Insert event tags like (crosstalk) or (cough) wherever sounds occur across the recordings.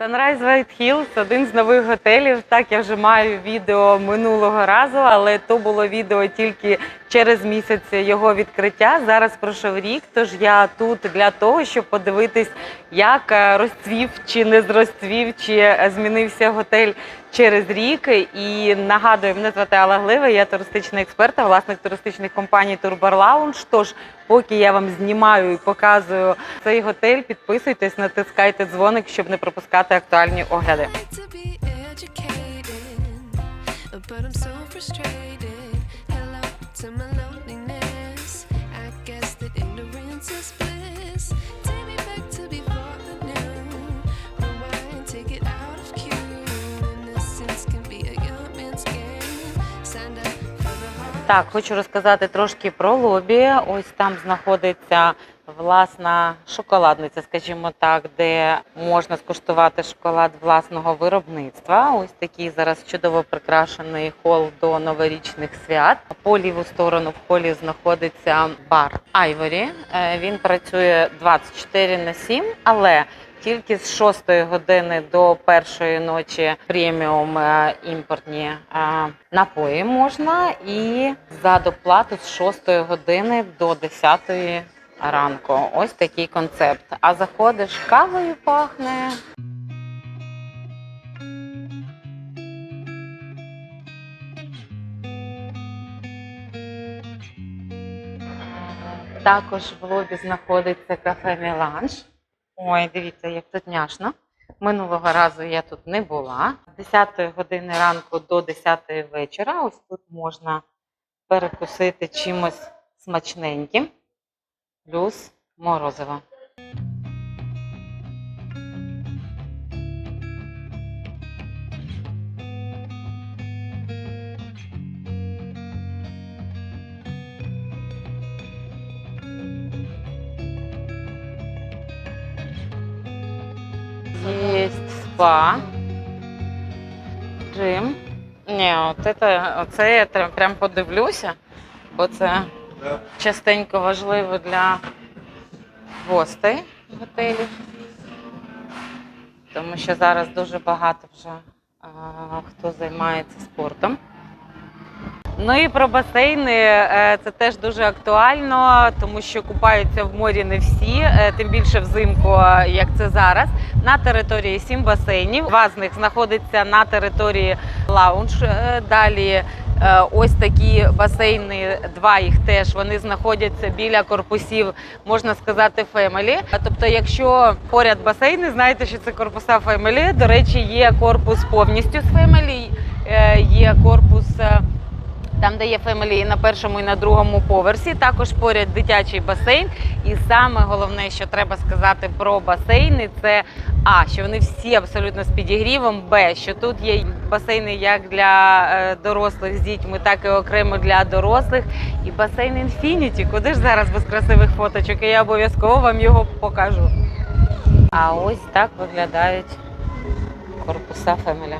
Sunrise White Hills – один з нових готелів. Так, я вже маю відео минулого разу, але то було відео тільки через місяць його відкриття. Зараз пройшов рік, тож я тут для того, щоб подивитись, як е, розцвів чи не зрозцвів, чи е, змінився готель через рік. І нагадую, мене звати Алла Глива, я туристичний експерт, власник туристичних компаній Turbar Lounge. Тож, поки я вам знімаю і показую цей готель, підписуйтесь, натискайте дзвоник, щоб не пропускати актуальні огляди. but I'm so frustrated. Hello to my loneliness. Так, хочу розказати трошки про лобі. Ось там знаходиться власна шоколадниця, скажімо так, де можна скуштувати шоколад власного виробництва. Ось такий зараз чудово прикрашений хол до новорічних свят. По ліву сторону в холі знаходиться бар Айворі. Е, Він працює 24 на 7, але тільки з 6 години до першої ночі преміум е, імпортні е, напої можна, і за доплату з 6 години до 10 ранку. Ось такий концепт. А заходиш кавою пахне. Також в лобі знаходиться кафе Міланж. Ой, дивіться, як тут няшно. Минулого разу я тут не була. З 10 години ранку до 10 вечора. Ось тут можна перекусити чимось смачненьким, плюс морозиво. Є спа, джим. Ні, от це, оце я прям подивлюся, бо це частенько важливо для гостей готелів. Тому що зараз дуже багато вже а, хто займається спортом. Ну і про басейни е, це теж дуже актуально, тому що купаються в морі не всі, е, тим більше взимку, е, як це зараз. На території сім басейнів. Два з них знаходиться на території лаунж. Далі ось такі басейни, два їх теж вони знаходяться біля корпусів, можна сказати, фемелі. Тобто, якщо поряд басейни, знаєте, що це корпуса фемелі. До речі, є корпус повністю з фемелі, є корпус. Там, де є фемелі на першому і на другому поверсі, також поряд дитячий басейн. І саме головне, що треба сказати про басейни, це а, що вони всі абсолютно з підігрівом. Б, що тут є басейни як для е, дорослих з дітьми, так і окремо для дорослих. І басейн інфініті. Куди ж зараз без красивих фоточок? І я обов'язково вам його покажу. А ось так виглядають корпуса фемелі.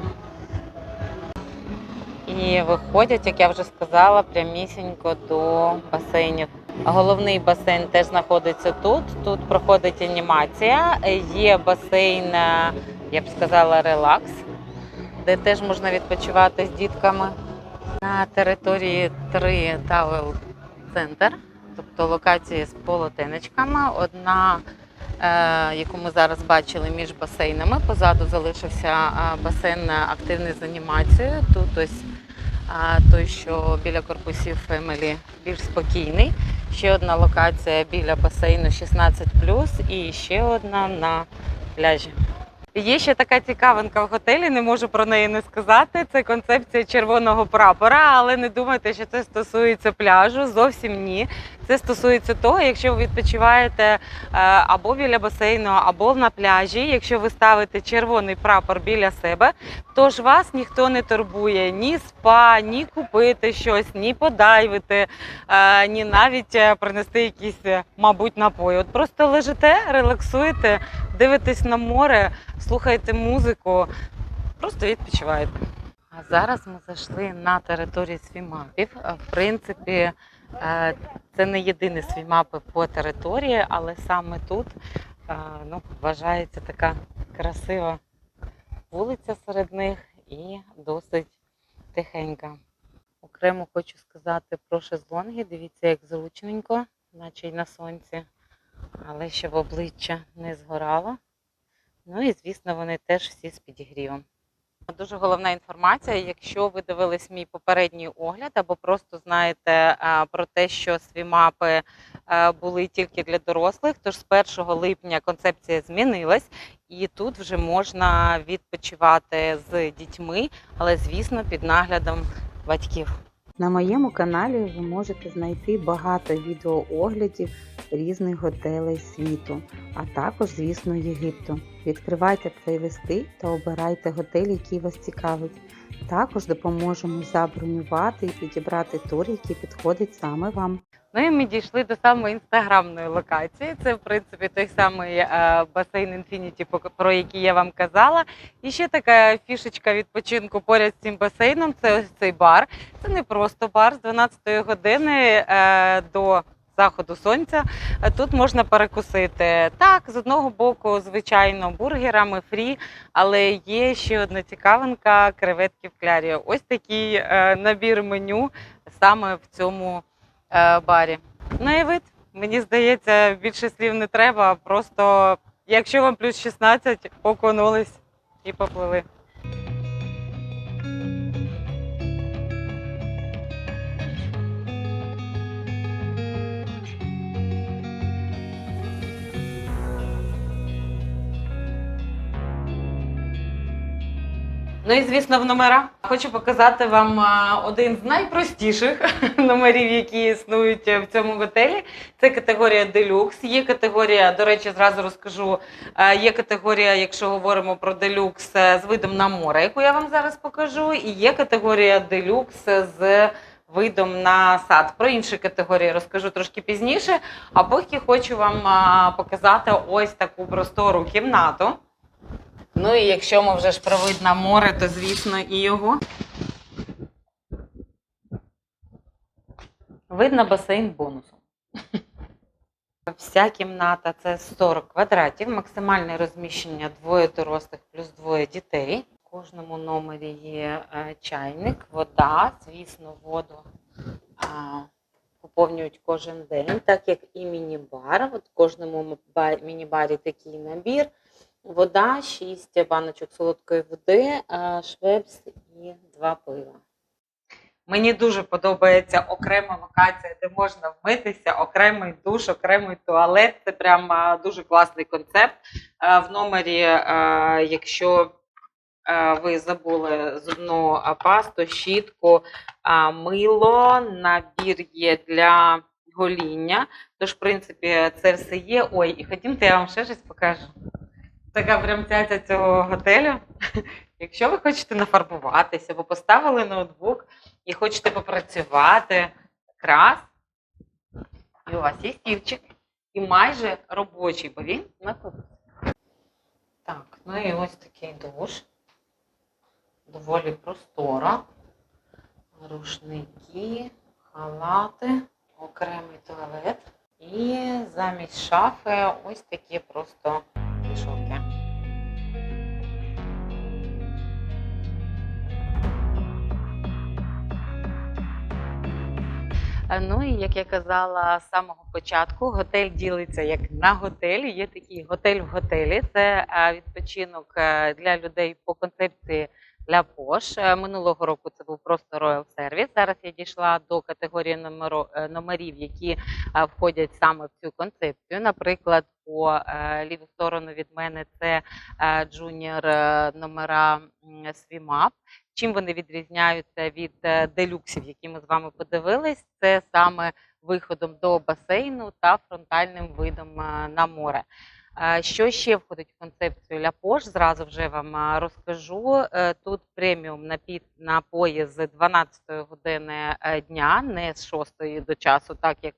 І виходять, як я вже сказала, прямісінько до басейнів. Головний басейн теж знаходиться тут. Тут проходить анімація. Є басейн, е, я б сказала, релакс, де теж можна відпочивати з дітками. На території 3 Тавел Центр, тобто локації з полотенечками. Одна, е, яку ми зараз бачили між басейнами. Позаду залишився е, басейн активний з анімацією. Тут ось а той, що біля корпусів Фемелі більш спокійний. Ще одна локація біля басейну 16 і ще одна на пляжі. Є ще така цікавинка в готелі, не можу про неї не сказати. Це концепція червоного прапора, але не думайте, що це стосується пляжу. Зовсім ні. Це стосується того, якщо ви відпочиваєте е, або біля басейну, або на пляжі. Якщо ви ставите червоний прапор біля себе, то ж вас ніхто не турбує ні спа, ні купити щось, ні подайвити, е, ні навіть е, принести якісь, мабуть, напої. От просто лежите, релаксуєте, дивитесь на море, слухаєте музику, просто відпочиваєте. А зараз ми зайшли на територію свімапів. В принципі, е, це не єдині свімапи по території, але саме тут е, ну, вважається така красива вулиця серед них і досить тихенька. Окремо хочу сказати про шезлонги. Дивіться, як зручненько, наче й на сонці, але щоб обличчя не згорало. Ну і звісно, вони теж всі з підігрівом. Дуже головна інформація. Якщо ви дивились мій попередній огляд, або просто знаєте про те, що свімапи були тільки для дорослих, тож з 1 липня концепція змінилась, і тут вже можна відпочивати з дітьми, але звісно під наглядом батьків. На моєму каналі ви можете знайти багато відеооглядів різних готелей світу, а також, звісно, Єгипту. Відкривайте плейлисти та обирайте готель, який вас цікавить. Також допоможемо забронювати і підібрати тур, який підходить саме вам. Ну і ми дійшли до самої інстаграмної локації. Це, в принципі, той самий е, басейн поки- про який я вам казала. І ще така фішечка відпочинку поряд з цим басейном це ось цей бар. Це не просто бар з 12 години е, до заходу сонця. Тут можна перекусити. Так, з одного боку, звичайно, бургерами фрі, але є ще одна цікавинка креветки в клярі. Ось такий е, набір меню саме в цьому е, барі. Ну і вид, мені здається, більше слів не треба. Просто якщо вам плюс 16, окунулись і поплили. Ну і звісно, в номера хочу показати вам один з найпростіших (laughs) номерів, які існують в цьому готелі. Це категорія делюкс. Є категорія, до речі, зразу розкажу. е, Є категорія, якщо говоримо про делюкс е, з видом на море, яку я вам зараз покажу. І є категорія делюкс з видом на сад. Про інші категорії розкажу трошки пізніше. А поки хочу вам показати ось таку простору кімнату. Ну і якщо ми вже ж про вид на море, то звісно і його. Вид на басейн бонусом. Вся кімната це 40 квадратів, максимальне розміщення двоє дорослих плюс двоє дітей. В кожному номері є е, чайник, вода, звісно, воду поповнюють кожен день, так як і міні-бар. От в кожному міні-барі такий набір. Вода, 6 баночок солодкої води, швепс і два пива. Мені дуже подобається окрема локація, де можна вмитися, окремий душ, окремий туалет. Це прям дуже класний концепт. В номері, якщо ви забули зубну пасту, щітку, мило, набір є для гоління. Тож, в принципі, це все є. Ой, і ходімте, я вам ще щось покажу така прям цяця цього готелю. (laughs) Якщо ви хочете нафарбуватися, або поставили ноутбук і хочете попрацювати, якраз, і у вас є стільчик, і майже робочий, бо він на кухні. Так, ну і ось такий душ. Доволі просторо. Рушники, халати, окремий туалет. І замість шафи ось такі просто вішалки. Ну і як я казала з самого початку, готель ділиться як на готелі. Є такий готель в готелі. Це відпочинок е, для людей по концепції для Пош. Е, Минулого року це був просто Royal Service. Зараз я дійшла до категорії е, номерів, які входять саме в цю концепцію. Наприклад, по ліву сторону від мене це джуніор номера Swim Чим вони відрізняються від е, делюксів, які ми з вами подивились, це саме виходом до басейну та фронтальним видом е, на море. Е, Що ще входить в концепцію Ляпош? Зразу вже вам розкажу. Тут преміум напій напої з 12 години дня, не з 6 до часу, так як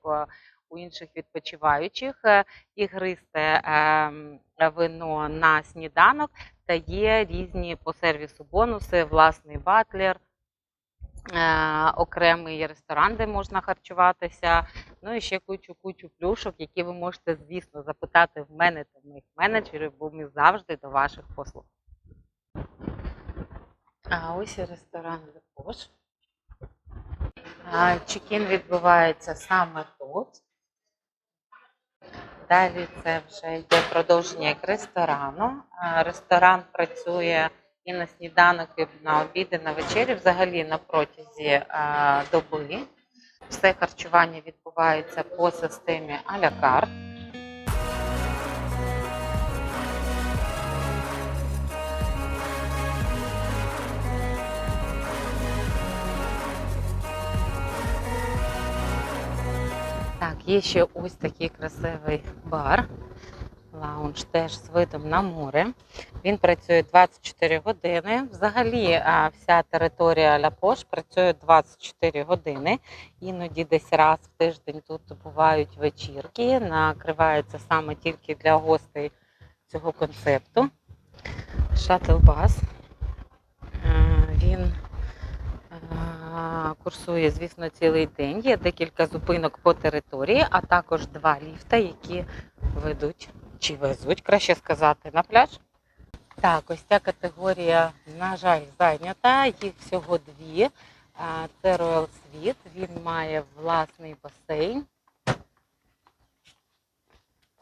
у інших відпочиваючих. Ігристе ем, вино на сніданок та є різні по сервісу бонуси, власний батлер, е, окремий ресторан, де можна харчуватися. Ну і ще кучу кучу плюшок, які ви можете, звісно, запитати в мене та в моїх менеджерів, бо ми завжди до ваших послуг. А ось і ресторан Лепош. Чекін відбувається саме тут. Далі це вже йде продовження як ресторану. Ресторан працює і на сніданок, і на обід, і на вечері, взагалі на протязі доби. Все харчування відбувається по системі а-ля карт. Так, є ще ось такий красивий бар. Лаунж теж з видом на море. Він працює 24 години. Взагалі, вся територія Ляпош працює 24 години. Іноді десь раз в тиждень тут бувають вечірки. Накривається саме тільки для гостей цього концепту. Шатл-бас. Е, Він курсує, звісно, цілий день. Є декілька зупинок по території, а також два ліфта, які ведуть чи везуть, краще сказати, на пляж. Так, ось ця категорія, на жаль, зайнята. Їх всього дві. Це Royal Suite. Він має власний басейн,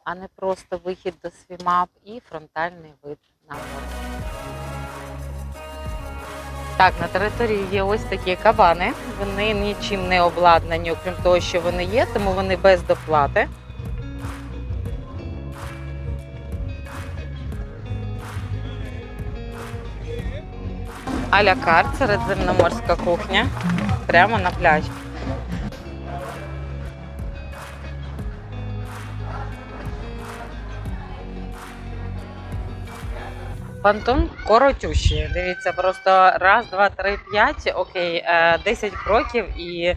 а не просто вихід до свімап і фронтальний вид на море. Так, на території є ось такі кабани. Вони нічим не обладнані, окрім того, що вони є, тому вони без доплати. Аля карт, середземноморська кухня. Прямо на пляжі. Пантон коротющий. Дивіться, просто раз, два, три, п'ять. Окей, е, 10 кроків і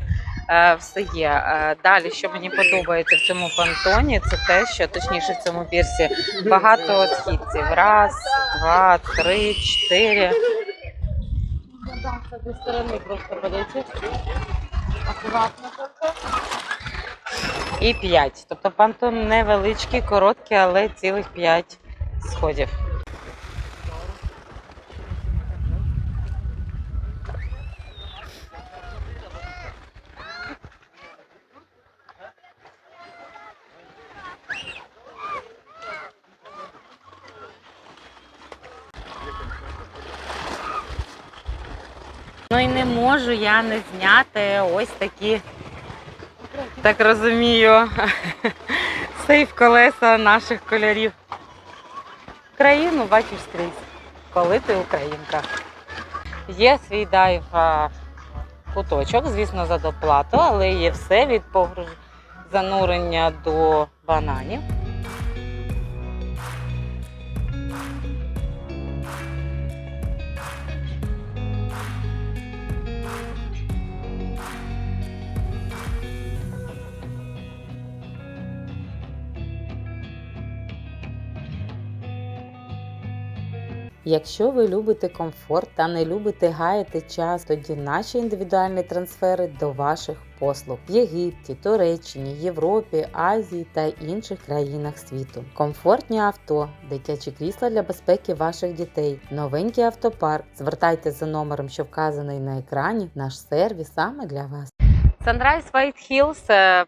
е, все є. Е, Далі, що мені подобається в цьому пантоні, це те, що точніше в цьому пірсі багато східців. Раз, два, три, чотири. З сторони просто подойти. Акуратно. І п'ять. Тобто пантон невеличкий, короткий, але цілих п'ять сходів. Ну і не можу я не зняти ось такі, так розумію, (laughs) сейф колеса наших кольорів. Країну бачиш скрізь, коли ти українка. Є свій дайв куточок, звісно, за доплату, але є все від погруж... занурення до бананів. Якщо ви любите комфорт та не любите гаяти час, тоді наші індивідуальні трансфери до ваших послуг в Єгипті, Туреччині, Європі, Азії та інших країнах світу. Комфортні авто, дитячі крісла для безпеки ваших дітей, новенький автопарк. Звертайтеся за номером, що вказаний на екрані. Наш сервіс саме для вас. Sunrise White Hills е,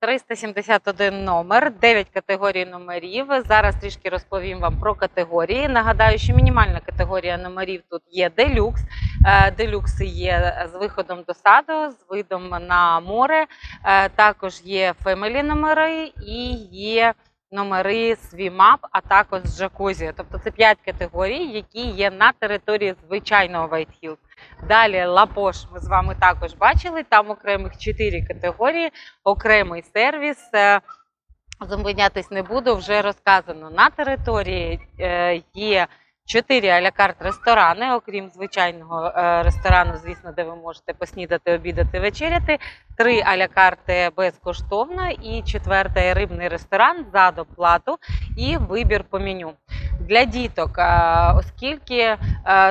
371 номер, 9 категорій номерів. Зараз трішки розповім вам про категорії. Нагадаю, що мінімальна категорія номерів тут є делюкс. Е, Делюкси є з виходом до саду, з видом на море. Е, Також є фемелі номери і є номери свімап, а також джакузі. Тобто це 5 категорій, які є на території звичайного Hills. Далі Лапош ми з вами також бачили. Там окремих 4 категорії, окремий сервіс. Е, Зупинятись не буду, вже розказано. На території е, є чотири аля карт ресторани, окрім звичайного е, ресторану, звісно, де ви можете поснідати, обідати, вечеряти. Три аля карти безкоштовно, і четвертий рибний ресторан за доплату і вибір по меню. Для діток, оскільки е,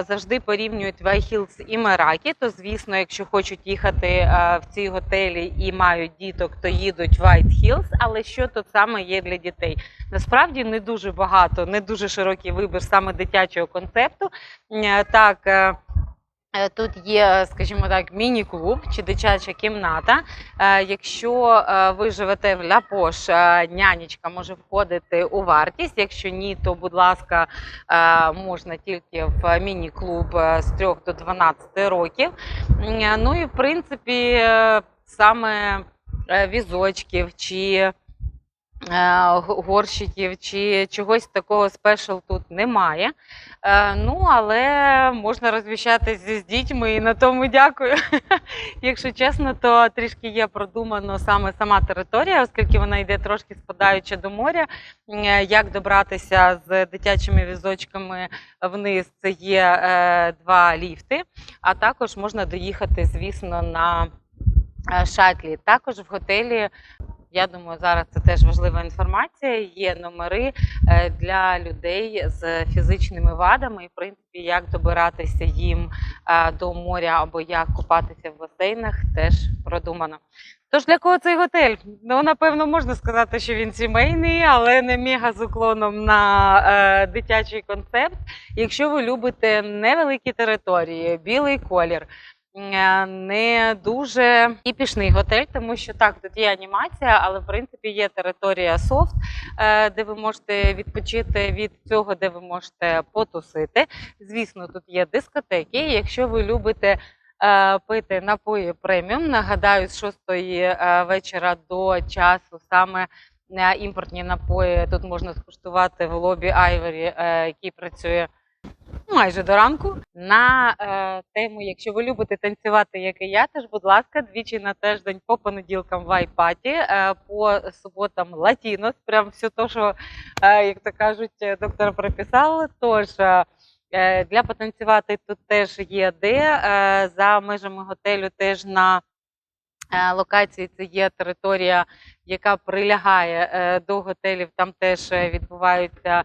завжди порівнюють Вайхілс і Меракі, то звісно, якщо хочуть їхати е, в ці готелі і мають діток, то їдуть в White Hills, але що тут саме є для дітей? Насправді не дуже багато, не дуже широкий вибір саме дитячого концепту. Е, Так, Тут є, скажімо так, міні-клуб чи дитяча кімната. Е, Якщо е, ви живете в Ляпош, е, нянечка може входити у вартість. Якщо ні, то, будь ласка, е, можна тільки в міні-клуб е, з 3 до 12 років. Е, Ну і в принципі, е, саме е, візочків чи е, горщиків чи чогось такого спешл тут немає. Е, Ну, але можна розміщатися з дітьми і на тому дякую. (laughs) Якщо чесно, то трішки є продумано саме сама територія, оскільки вона йде трошки спадаючи до моря. Е, Як добратися з дитячими візочками вниз, це є е, два ліфти, а також можна доїхати, звісно, на е, шатлі. Також в готелі. Я думаю, зараз це теж важлива інформація. Є номери е, для людей з фізичними вадами, і в принципі, як добиратися їм е, до моря або як купатися в басейнах, теж продумано. Тож для кого цей готель? Ну, напевно, можна сказати, що він сімейний, але не мега з уклоном на е, дитячий концепт. Якщо ви любите невеликі території, білий колір. Е, Не дуже кіпішний готель, тому що так, тут є анімація, але в принципі є територія софт, е, де ви можете відпочити від цього, де ви можете потусити. Звісно, тут є дискотеки. Якщо ви любите е, пити напої преміум, нагадаю, з 6 е, вечора до часу саме імпортні напої тут можна скуштувати в лобі Айвері, який працює. Майже до ранку на е, тему, якщо ви любите танцювати, як і я, теж, будь ласка, двічі на тиждень по понеділкам вайпаті, е, по суботам латінос, прям все те, що, е, як то кажуть, е, доктор прописав. Тож е, е, для потанцювати тут теж є де. За межами готелю теж на локації це є територія, яка прилягає до готелів. Там теж відбуваються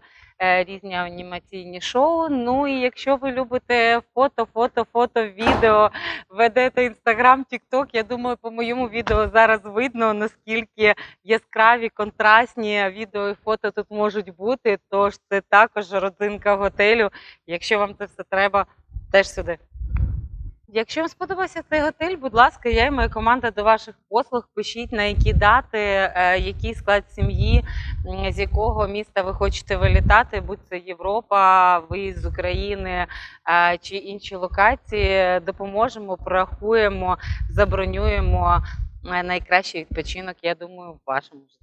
різні анімаційні шоу. Ну і якщо ви любите фото, фото, фото, відео, ведете інстаграм, тікток, я думаю, по моєму відео зараз видно, наскільки яскраві, контрастні відео і фото тут можуть бути. Тож це також родзинка готелю. Якщо вам це все треба, теж сюди. Якщо вам сподобався цей готель, будь ласка, я і моя команда до ваших послуг. Пишіть на які дати, е, який склад сім'ї, з якого міста ви хочете вилітати, будь це Європа, ви з України е, чи інші локації. Допоможемо, порахуємо, забронюємо е, найкращий відпочинок, я думаю, в вашому житті.